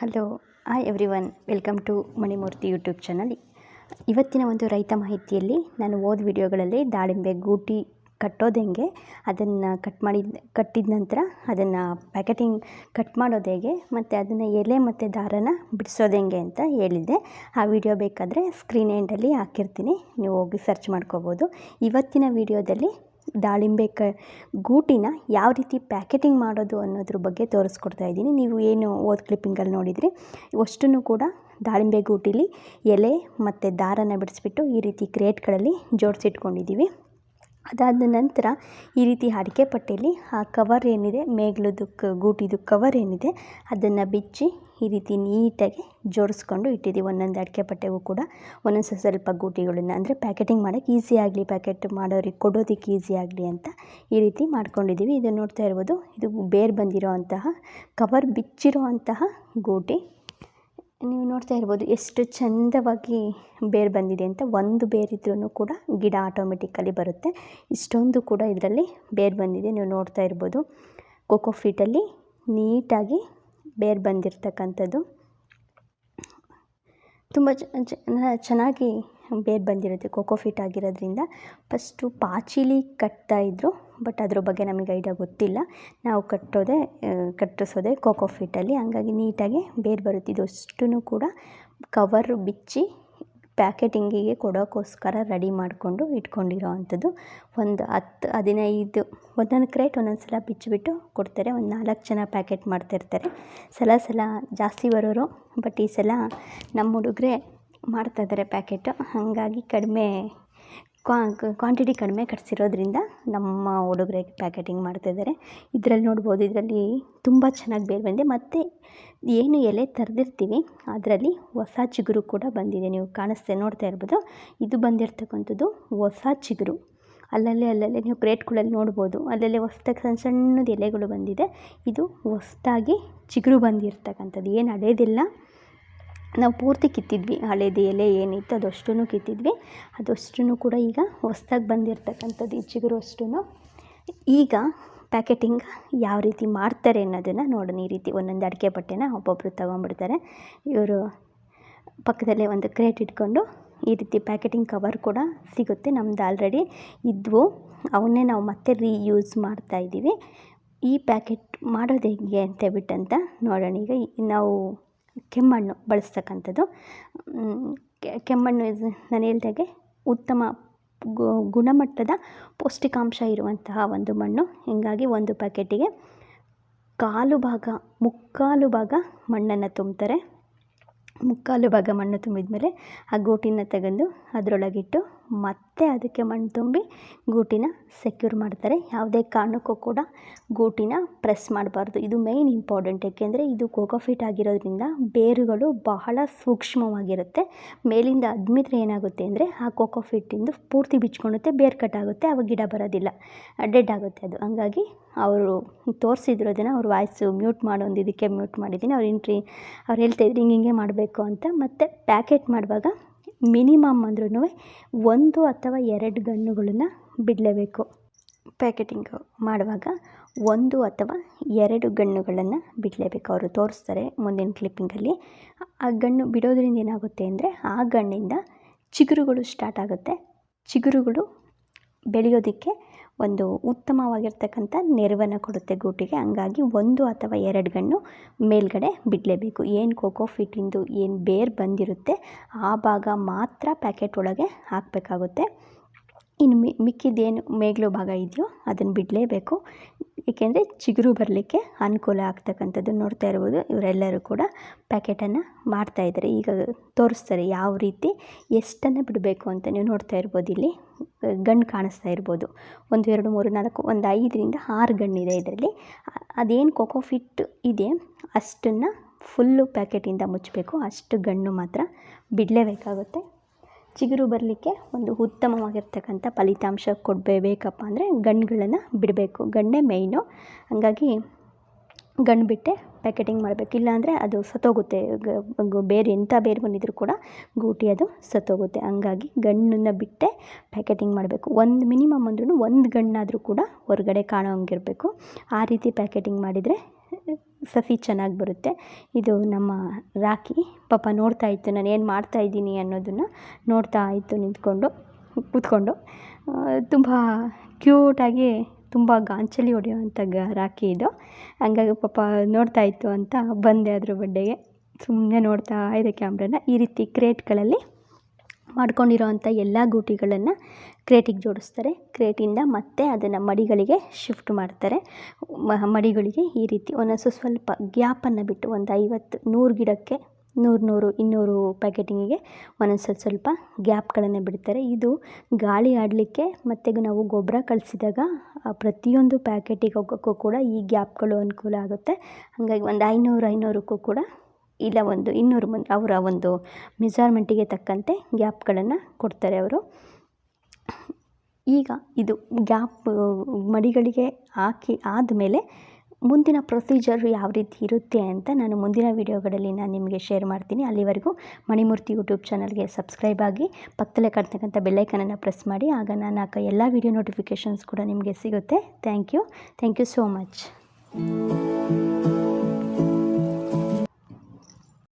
Hello hi everyone welcome to Manimurthy YouTube channel ಇವತ್ತಿನ ಒಂದು ರೈತ ಮಾಹಿತಿಯಲ್ಲಿ ನಾನು ಓದ್ ವಿಡಿಯೋಗಳಲ್ಲಿ ದಾಳಿಂಬೆ ಗೂಟಿ ಕಟ್ಟೋದು ಹೆಂಗೆ, ಅದನ್ನು ಕಟ್ ಮಾಡಿದ, ಕಟ್ಟಿದ ನಂತರ ಅದನ್ನು ಪ್ಯಾಕೆಟಿಂಗ್ ಕಟ್ ಮಾಡೋದು ಹೇಗೆ, ಮತ್ತು ಅದನ್ನು ಎಲೆ ಮತ್ತು ದಾರನ ಬಿಡಿಸೋದು ಹೆಂಗೆ ಅಂತ ಹೇಳಿದ್ದೆ. ಆ ವಿಡಿಯೋ ಬೇಕಾದರೆ ಸ್ಕ್ರೀನ್ ಎಂಡಲ್ಲಿ ಹಾಕಿರ್ತೀನಿ. ನೀವು ಹೋಗಿ ಸರ್ಚ್ ಮಾಡ್ಕೋಬೋದು. ಇವತ್ತಿನ ವಿಡಿಯೋದಲ್ಲಿ ದಾಳಿಂಬೆ ಕ ಗೂಟಿನ ಯಾವ ರೀತಿ ಪ್ಯಾಕೆಟಿಂಗ್ ಮಾಡೋದು ಅನ್ನೋದ್ರ ಬಗ್ಗೆ ತೋರಿಸ್ಕೊಡ್ತಾ ಇದ್ದೀನಿ. ನೀವು ಏನು ಓದ್ ಕ್ಲಿಪ್ಪಿಂಗಲ್ಲಿ ನೋಡಿದರೆ, ಅಷ್ಟನ್ನು ಕೂಡ ದಾಳಿಂಬೆ ಗೂಟಿಲಿ ಎಲೆ ಮತ್ತು ದಾರನ ಬಿಡಿಸ್ಬಿಟ್ಟು ಈ ರೀತಿ ಕ್ರೇಟ್ಗಳಲ್ಲಿ ಜೋಡಿಸಿಟ್ಕೊಂಡಿದ್ದೀವಿ. ಅದಾದ ನಂತರ ಈ ರೀತಿ ಅಡಿಕೆ ಪಟ್ಟೆಯಲ್ಲಿ ಆ ಕವರ್ ಏನಿದೆ ಮೇಗ್ಲದ್ದು ಗೂಟಿದು ಕವರ್ ಏನಿದೆ, ಅದನ್ನು ಬಿಚ್ಚಿ ಈ ರೀತಿ ನೀಟಾಗಿ ಜೋಡಿಸ್ಕೊಂಡು ಇಟ್ಟಿದ್ದೀವಿ. ಒಂದೊಂದು ಅಡಿಕೆ ಪಟ್ಟೆಗೂ ಕೂಡ ಒಂದೊಂದು ಸ್ವಲ್ಪ ಗೂಟಿಗಳನ್ನ. ಅಂದರೆ ಪ್ಯಾಕೆಟಿಂಗ್ ಮಾಡೋಕ್ಕೆ ಈಸಿ ಆಗಲಿ ಪ್ಯಾಕೆಟ್ ಮಾಡೋರಿಗೆ ಕೊಡೋದಕ್ಕೆ ಈಸಿ ಆಗಲಿ ಅಂತ ಈ ರೀತಿ ಮಾಡ್ಕೊಂಡಿದ್ದೀವಿ. ಇದನ್ನು ನೋಡ್ತಾ ಇರ್ಬೋದು, ಇದು ಬೇರು ಬಂದಿರೋ ಅಂತಹ ಕವರ್ ಬಿಚ್ಚಿರೋ ಅಂತಹ ಗೂಟಿ. ನೀವು ನೋಡ್ತಾ ಇರ್ಬೋದು ಎಷ್ಟು ಚಂದವಾಗಿ ಬೇರು ಬಂದಿದೆ ಅಂತ ಒಂದು ಬೇರಿದ್ರೂ ಕೂಡ ಗಿಡ ಆಟೋಮೆಟಿಕಲಿ ಬರುತ್ತೆ. ಇಷ್ಟೊಂದು ಕೂಡ ಇದರಲ್ಲಿ ಬೇರು ಬಂದಿದೆ. ನೀವು ನೋಡ್ತಾ ಇರ್ಬೋದು ಕೋಕೋ ಫೀಟಲ್ಲಿ ನೀಟಾಗಿ ಬೇರು ಬಂದಿರತಕ್ಕಂಥದ್ದು. ತುಂಬ ಚೆನ್ನಾಗಿ ಬೇರು ಬಂದಿರುತ್ತೆ, ಕೋಕೋ ಫಿಟ್ ಆಗಿರೋದ್ರಿಂದ. ಫಸ್ಟು ಪಾಚಿಲಿ ಕಟ್ತಾಯಿದ್ರು ಬಟ್ ಅದ್ರ ಬಗ್ಗೆ ನಮಗೆ ಐಡಿಯಾ ಗೊತ್ತಿಲ್ಲ. ನಾವು ಕಟ್ಟೋದೇ ಕಟ್ಟಿಸೋದೇ ಕೋಕೋ ಫಿಟ್ಟಲ್ಲಿ ಹಂಗಾಗಿ ನೀಟಾಗಿ ಬೇರು ಬರುತ್ತೆ. ಇದು ಅಷ್ಟೂ ಕೂಡ ಕವರ್ ಬಿಚ್ಚಿ ಪ್ಯಾಕೆಟಿಂಗಿಗೆ ಕೊಡೋಕ್ಕೋಸ್ಕರ ರೆಡಿ ಮಾಡಿಕೊಂಡು ಇಟ್ಕೊಂಡಿರೋ ಅಂಥದ್ದು. ಒಂದು ಹತ್ತು, ಹದಿನೈದು, ಒಂದೊಂದು ಕ್ರೇಟ್ ಒಂದೊಂದು ಸಲ ಬಿಚ್ಚಿಬಿಟ್ಟು ಕೊಡ್ತಾರೆ. ಒಂದು ನಾಲ್ಕು ಜನ ಪ್ಯಾಕೆಟ್ ಮಾಡ್ತಿರ್ತಾರೆ. ಸಲ ಸಲ ಜಾಸ್ತಿ ಬರೋರು, ಬಟ್ ಈ ಸಲ ನಮ್ಮ ಹುಡುಗರೇ ಮಾಡ್ತಾಯಿದ್ದಾರೆ ಪ್ಯಾಕೆಟು. ಹಾಗಾಗಿ ಕಡಿಮೆ ಕ್ವಾಂಟಿಟಿ ಕಡಿಮೆ ಕಟ್ಸಿರೋದ್ರಿಂದ ನಮ್ಮ ಹುಡುಗರಿಗೆ ಪ್ಯಾಕೆಟಿಂಗ್ ಮಾಡ್ತಾಯಿದ್ದಾರೆ. ಇದರಲ್ಲಿ ನೋಡ್ಬೋದು, ಇದರಲ್ಲಿ ತುಂಬ ಚೆನ್ನಾಗಿ ಬೇರೆ ಬಂದಿದೆ. ಮತ್ತು ಏನು ಎಲೆ ತರ್ದಿರ್ತೀವಿ, ಅದರಲ್ಲಿ ಹೊಸ ಚಿಗುರು ಕೂಡ ಬಂದಿದೆ. ನೀವು ಕಾಣಿಸ್ತೇ, ನೋಡ್ತಾ ಇರ್ಬೋದು. ಇದು ಬಂದಿರತಕ್ಕಂಥದ್ದು ಹೊಸ ಚಿಗುರು. ಅಲ್ಲಲ್ಲೇ ಅಲ್ಲಲ್ಲೇ ನೀವು ಕ್ರೇಟ್ಗಳಲ್ಲಿ ನೋಡ್ಬೋದು. ಅಲ್ಲಲ್ಲೇ ಹೊಸ್ದಾಗಿ ಸಣ್ಣ ಸಣ್ಣದು ಎಲೆಗಳು ಬಂದಿದೆ. ಇದು ಹೊಸ್ದಾಗಿ ಚಿಗುರು ಬಂದಿರ್ತಕ್ಕಂಥದ್ದು. ಏನು ಹಳೇದಿಲ್ಲ ನಾವು ಪೂರ್ತಿ ಕಿತ್ತಿದ್ವಿ, ಹಳೇದು ಎಲೆ ಏನಿತ್ತು ಅದಷ್ಟು ಕಿತ್ತಿದ್ವಿ. ಅದಷ್ಟು ಕೂಡ ಈಗ ಹೊಸ್ದಾಗಿ ಬಂದಿರತಕ್ಕಂಥದ್ದು ಈ ಚಿಗುರು ಅಷ್ಟು ಈಗ ಪ್ಯಾಕೆಟಿಂಗ್ ಯಾವ ರೀತಿ ಮಾಡ್ತಾರೆ ಅನ್ನೋದನ್ನು ನೋಡೋಣ. ಈ ರೀತಿ ಒಂದೊಂದು ಅಡಿಕೆ ಬಟ್ಟೆನ ಒಬ್ಬೊಬ್ಬರು ತೊಗೊಂಡ್ಬಿಡ್ತಾರೆ. ಇವರು ಪಕ್ಕದಲ್ಲೇ ಒಂದು ಕ್ರೇಟ್ ಇಟ್ಕೊಂಡು ಈ ರೀತಿ ಪ್ಯಾಕೆಟಿಂಗ್ ಕವರ್ ಕೂಡ ಸಿಗುತ್ತೆ. ನಮ್ದು ಆಲ್ರೆಡಿ ಇದ್ವು. ಅವನ್ನೇ ನಾವು ಮತ್ತೆ ರೀಯೂಸ್ ಮಾಡ್ತಾಯಿದ್ದೀವಿ ಈ ಪ್ಯಾಕೆಟ್ ಮಾಡೋದು ಹೇಗೆ ಅಂತ ಬಿಟ್ಟಂತ ನೋಡೋಣ. ಈಗ ನಾವು ಕೆಮ್ಮಣ್ಣು ಬಳಸ್ತಕ್ಕಂಥದ್ದು. ಕೆಮ್ಮಣ್ಣು ನಾನು ಹೇಳ್ದಾಗೆ ಉತ್ತಮ ಗುಣಮಟ್ಟದ ಪೌಷ್ಟಿಕಾಂಶ ಇರುವಂತಹ ಒಂದು ಮಣ್ಣು. ಹೀಗಾಗಿ ಒಂದು ಪ್ಯಾಕೆಟಿಗೆ ಕಾಲು ಭಾಗ, ಮುಕ್ಕಾಲು ಭಾಗ ಮಣ್ಣನ್ನು ತುಂಬ್ತಾರೆ. ಮುಕ್ಕಾಲು ಭಾಗ ಮಣ್ಣು ತುಂಬಿದ ಮೇಲೆ ಆ ಗೋಟಿನ ತೆಗೆದು ಅದರೊಳಗಿಟ್ಟು ಮತ್ತೆ ಅದಕ್ಕೆ ಮಣ್ಣು ತುಂಬಿ ಗೂಟಿನ ಸೆಕ್ಯೂರ್ ಮಾಡ್ತಾರೆ. ಯಾವುದೇ ಕಾರಣಕ್ಕೂ ಕೂಡ ಗೂಟಿನ ಪ್ರೆಸ್ ಮಾಡಬಾರ್ದು. ಇದು ಮೇಯ್ನ್ ಇಂಪಾರ್ಟೆಂಟ್ ಏಕೆಂದರೆ ಇದು ಕೋಕೋಫಿಟ್ ಆಗಿರೋದ್ರಿಂದ ಬೇರುಗಳು ಬಹಳ ಸೂಕ್ಷ್ಮವಾಗಿರುತ್ತೆ. ಮೇಲಿಂದ ಅದ್ಮಿದ್ರೆ ಏನಾಗುತ್ತೆ ಅಂದರೆ ಆ ಕೋಕೋಫಿಟ್ಟಿಂದು ಪೂರ್ತಿ ಬಿಚ್ಕೊಳುತ್ತೆ, ಬೇರು ಕಟ್ಟಾಗುತ್ತೆ ಆವಾಗ ಗಿಡ ಬರೋದಿಲ್ಲ. ಡೆಡ್ ಆಗುತ್ತೆ ಅದು. ಹಂಗಾಗಿ ಅವರು ತೋರಿಸಿದ್ರು ಅದನ್ನು, ಅವ್ರ ವಾಯ್ಸು ಮ್ಯೂಟ್ ಮಾಡೊಂದು ಇದಕ್ಕೆ ಮ್ಯೂಟ್ ಮಾಡಿದ್ದೀನಿ ಅವ್ರು ಇಂಟ್ರಿ ಅವ್ರು ಹೇಳ್ತಾಯಿದ್ರು ಹಿಂಗೆ ಹಿಂಗೆ ಮಾಡಬೇಕು ಅಂತ. ಮತ್ತು ಪ್ಯಾಕೆಟ್ ಮಾಡುವಾಗ ಮಿನಿಮಮ್ ಅಂದ್ರೂ ಒಂದು ಅಥವಾ ಎರಡು ಗಣ್ಣುಗಳನ್ನು ಬಿಡಲೇಬೇಕು. ಪ್ಯಾಕೆಟಿಂಗ್ ಮಾಡುವಾಗ ಒಂದು ಅಥವಾ ಎರಡು ಗಣ್ಣುಗಳನ್ನು ಬಿಡಲೇಬೇಕು. ಅವರು ತೋರಿಸ್ತಾರೆ ಮುಂದಿನ ಕ್ಲಿಪ್ಪಿಂಗಲ್ಲಿ. ಆ ಗಣ್ಣು ಬಿಡೋದ್ರಿಂದ ಏನಾಗುತ್ತೆ ಅಂದರೆ ಆ ಗಣ್ಣಿಂದ ಚಿಗುರುಗಳು ಸ್ಟಾರ್ಟ್ ಆಗುತ್ತೆ. ಚಿಗುರುಗಳು ಬೆಳೆಯೋದಕ್ಕೆ ಒಂದು ಉತ್ತಮವಾಗಿರ್ತಕ್ಕಂಥ ನೆರವನ್ನು ಕೊಡುತ್ತೆ ಗೂಟಿಗೆ. ಹಂಗಾಗಿ ಒಂದು ಅಥವಾ ಎರಡು ಗಣ್ಣು ಮೇಲ್ಗಡೆ ಬಿಡಲೇಬೇಕು. ಏನು ಕೋಕೋ ಫಿಟ್ಟಿಂದು ಏನು ಬೇರು ಬಂದಿರುತ್ತೆ, ಆ ಭಾಗ ಮಾತ್ರ ಪ್ಯಾಕೆಟ್ ಒಳಗೆ ಹಾಕಬೇಕಾಗುತ್ತೆ. ಇನ್ನು ಮಿಕ್ಕಿದ್ದೇನು ಮೇಗ್ಲು ಭಾಗ ಇದೆಯೋ ಅದನ್ನು ಬಿಡಲೇಬೇಕು. ಏಕೆಂದರೆ ಚಿಗುರು ಬರಲಿಕ್ಕೆ ಅನುಕೂಲ ಆಗ್ತಕ್ಕಂಥದ್ದು ನೋಡ್ತಾ ಇರ್ಬೋದು. ಇವರೆಲ್ಲರೂ ಕೂಡ ಪ್ಯಾಕೆಟನ್ನು ಮಾಡ್ತಾಯಿದ್ದಾರೆ ಈಗ ತೋರಿಸ್ತಾರೆ ಯಾವ ರೀತಿ ಎಷ್ಟನ್ನು ಬಿಡಬೇಕು ಅಂತ ನೀವು ನೋಡ್ತಾ ಇರ್ಬೋದು ಇಲ್ಲಿ. ಗಣ್ಣು ಕಾಣಿಸ್ತಾ ಇರ್ಬೋದು. ಒಂದು, ಎರಡು, ಮೂರು, ನಾಲ್ಕು, ಒಂದು, ಐದರಿಂದ ಆರು ಗಣ್ಣಿದೆ ಇದರಲ್ಲಿ. ಅದೇನು ಕೋಕೋ ಫಿಟ್ ಇದೆ, ಅಷ್ಟನ್ನು ಫುಲ್ಲು ಪ್ಯಾಕೆಟಿಂದ ಮುಚ್ಚಬೇಕು. ಅಷ್ಟು ಗಣ್ಣು ಮಾತ್ರ ಬಿಡಲೇಬೇಕಾಗುತ್ತೆ. ಚಿಗುರು ಬರಲಿಕ್ಕೆ ಒಂದು ಉತ್ತಮವಾಗಿರ್ತಕ್ಕಂಥ ಫಲಿತಾಂಶ ಕೊಡಬೇಕಪ್ಪ ಅಂದರೆ ಗಂಡುಗಳನ್ನು ಬಿಡಬೇಕು. ಗಣ್ಣೇ ಮೇಯ್ನು ಹಾಗಾಗಿ ಗಂಡು ಬಿಟ್ಟೆ ಪ್ಯಾಕೆಟಿಂಗ್ ಮಾಡಬೇಕು. ಇಲ್ಲಾಂದರೆ ಅದು ಸತ್ತೋಗುತ್ತೆ. ಬೇರೆ ಎಂಥ ಬೇರೆ ಬಂದಿದ್ರೂ ಕೂಡ ಗೂಟಿ ಅದು ಸತ್ತೋಗುತ್ತೆ. ಹಂಗಾಗಿ ಗಣ್ಣನ್ನು ಬಿಟ್ಟೆ ಪ್ಯಾಕೆಟಿಂಗ್ ಮಾಡಬೇಕು. ಒಂದು ಮಿನಿಮಮ್ ಅಂದ್ರೂ ಒಂದು ಗಣ್ಣಾದರೂ ಕೂಡ ಹೊರಗಡೆ ಕಾಣೋ ಹಂಗಿರಬೇಕು. ಆ ರೀತಿ ಪ್ಯಾಕೆಟಿಂಗ್ ಮಾಡಿದರೆ ಸಸಿ ಚೆನ್ನಾಗಿ ಬರುತ್ತೆ. ಇದು ನಮ್ಮ ರಾಖಿ. ಪಾಪ ನೋಡ್ತಾ ಇತ್ತು ನಾನು ಏನು ಮಾಡ್ತಾ ಇದ್ದೀನಿ ಅನ್ನೋದನ್ನು ನೋಡ್ತಾ ಇತ್ತು ನಿಂತ್ಕೊಂಡು, ಕೂತ್ಕೊಂಡು. ತುಂಬ ಕ್ಯೂಟಾಗಿ ತುಂಬ ಗಾಂಚಲಿ ಹೊಡೆಯುವಂಥ ಗ, ರಾಖಿ ಇದು. ಹಂಗಾಗಿ ಪಾಪ ನೋಡ್ತಾ ಇತ್ತು ಅಂತ ಬಂದೆ ಅದ್ರ ಬಡ್ಡೆಗೆ ಸುಮ್ಮನೆ ನೋಡ್ತಾ ಇದೆ ಕ್ಯಾಮ್ರನ ಈ ರೀತಿ ಕ್ರೇಟ್ಗಳಲ್ಲಿ ಮಾಡ್ಕೊಂಡಿರೋವಂಥ ಎಲ್ಲ ಗೂಟಿಗಳನ್ನು ಕ್ರೇಟಿಗೆ ಜೋಡಿಸ್ತಾರೆ. ಕ್ರೇಟಿಂದ ಮತ್ತೆ ಅದನ್ನು ಮಡಿಗಳಿಗೆ ಶಿಫ್ಟ್ ಮಾಡ್ತಾರೆ. ಮಡಿಗಳಿಗೆ ಈ ರೀತಿ ಒಂದೊಂದು ಸ್ವಲ್ಪ ಗ್ಯಾಪನ್ನು ಬಿಟ್ಟು ಒಂದು ಐವತ್ತು, ನೂರು ಗಿಡಕ್ಕೆ ನೂರು ನೂರು, ಇನ್ನೂರು ಪ್ಯಾಕೆಟಿಂಗಿಗೆ ಒಂದೊಂದು ಸ್ವಲ್ಪ ಸ್ವಲ್ಪ ಗ್ಯಾಪ್ಗಳನ್ನು ಬಿಡ್ತಾರೆ. ಇದು ಗಾಳಿ ಆಡಲಿಕ್ಕೆ ಮತ್ತು ನಾವು ಗೊಬ್ಬರ ಕಳಿಸಿದಾಗ ಪ್ರತಿಯೊಂದು ಪ್ಯಾಕೆಟಿಗೆ ಹೋಗೋಕ್ಕೂ ಕೂಡ ಈ ಗ್ಯಾಪ್ಗಳು ಅನುಕೂಲ ಆಗುತ್ತೆ. ಹಾಗಾಗಿ ಒಂದು ಐನೂರು, ಐನೂರಕ್ಕೂ ಕೂಡ ಇಲ್ಲ ಒಂದು ಇನ್ನೂರು ಮಂದಿ, ಅವರ ಒಂದು ಮೆಜರ್ಮೆಂಟಿಗೆ ತಕ್ಕಂತೆ ಗ್ಯಾಪ್ಗಳನ್ನು ಕೊಡ್ತಾರೆ ಅವರು. ಈಗ ಇದು ಗ್ಯಾಪ್ ಮಡಿಗಳಿಗೆ ಹಾಕಿ ಆದಮೇಲೆ ಮುಂದಿನ ಪ್ರೊಸೀಜರ್ ಯಾವ ರೀತಿ ಇರುತ್ತೆ ಅಂತ ನಾನು ಮುಂದಿನ ವೀಡಿಯೋಗಳಲ್ಲಿ ನಾನು ನಿಮಗೆ ಶೇರ್ ಮಾಡ್ತೀನಿ. ಅಲ್ಲಿವರೆಗೂ ಮಣಿಮೂರ್ತಿ ಯೂಟ್ಯೂಬ್ ಚಾನಲ್ಗೆ ಸಬ್ಸ್ಕ್ರೈಬ್ ಆಗಿ, ಪಕ್ಕದಲ್ಲೇ ಕಾಣ್ತಕ್ಕಂಥ ಬೆಲ್ಲೈಕನನ್ನು ಪ್ರೆಸ್ ಮಾಡಿ, ಆಗ ನಾನು ಹಾಕೋ ಎಲ್ಲ ವೀಡಿಯೋ ನೋಟಿಫಿಕೇಷನ್ಸ್ ಕೂಡ ನಿಮಗೆ ಸಿಗುತ್ತೆ. Thank you. Thank you so much.